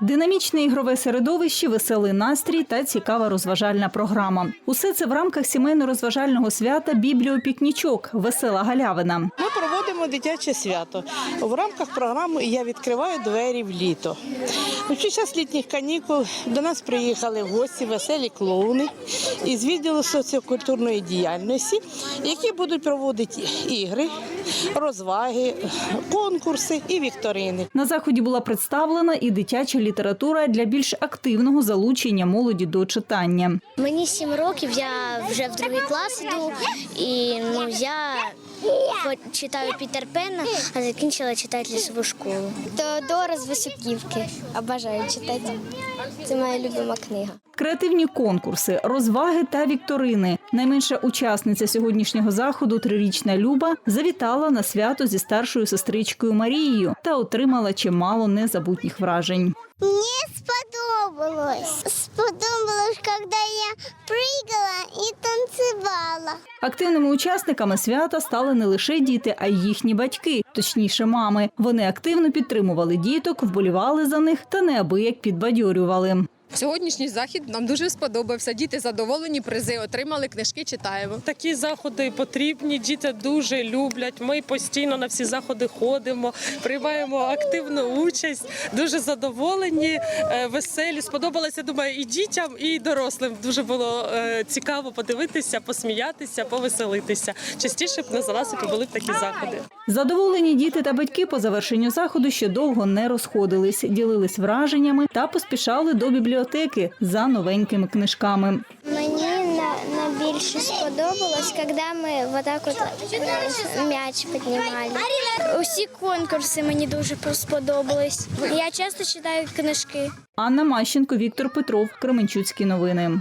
Динамічне ігрове середовище, веселий настрій та цікава розважальна програма. Усе це в рамках сімейно-розважального свята Бібліопікнічок Весела галявина. Ми проводимо дитяче свято. В рамках програми я відкриваю двері в літо. Під час літніх канікул до нас приїхали гості веселі клоуни із відділу соціокультурної діяльності, які будуть проводити ігри, розваги, конкурси і вікторини. На заході була представлена і дитяча література для більш активного залучення молоді до читання. Мені сім років, я вже в другий клас іду, і ну я читаю Пітер Пенна, а закінчила читати лісову школу. Теодора з Високівки. Обожаю читати. Це моя любима книга. Креативні конкурси, розваги та вікторини. Найменша учасниця сьогоднішнього заходу, трирічна Люба, завітала на свято зі старшою сестричкою Марією та отримала чимало незабутніх вражень. Мне сподобалось. Сподобалось, когда я прыгала и танцевала. Активними учасниками свята стали не лише діти, а й їхні батьки, точніше, мами. Вони активно підтримували діток, вболівали за них та неабияк підбадьорювали. Сьогоднішній захід нам дуже сподобався. Діти задоволені, призи отримали, книжки читаємо. Такі заходи потрібні. Діти дуже люблять. Ми постійно на всі заходи ходимо, приймаємо активну участь. Дуже задоволені, е, веселі. Сподобалося, думаю, і дітям, і дорослим. Дуже було е, цікаво подивитися, посміятися, повеселитися. Частіше б на Заласипі були б такі заходи. Задоволені діти та батьки по завершенню заходу ще довго не розходились, ділились враженнями та поспішали до бібліотеки за новенькими книжками. Мені на, найбільше сподобалось, коли ми вот так от е, м'яч піднімали. Усі конкурси мені дуже сподобались. Я часто читаю книжки. Анна Мащенко, Віктор Петров, Кременчуцькі новини.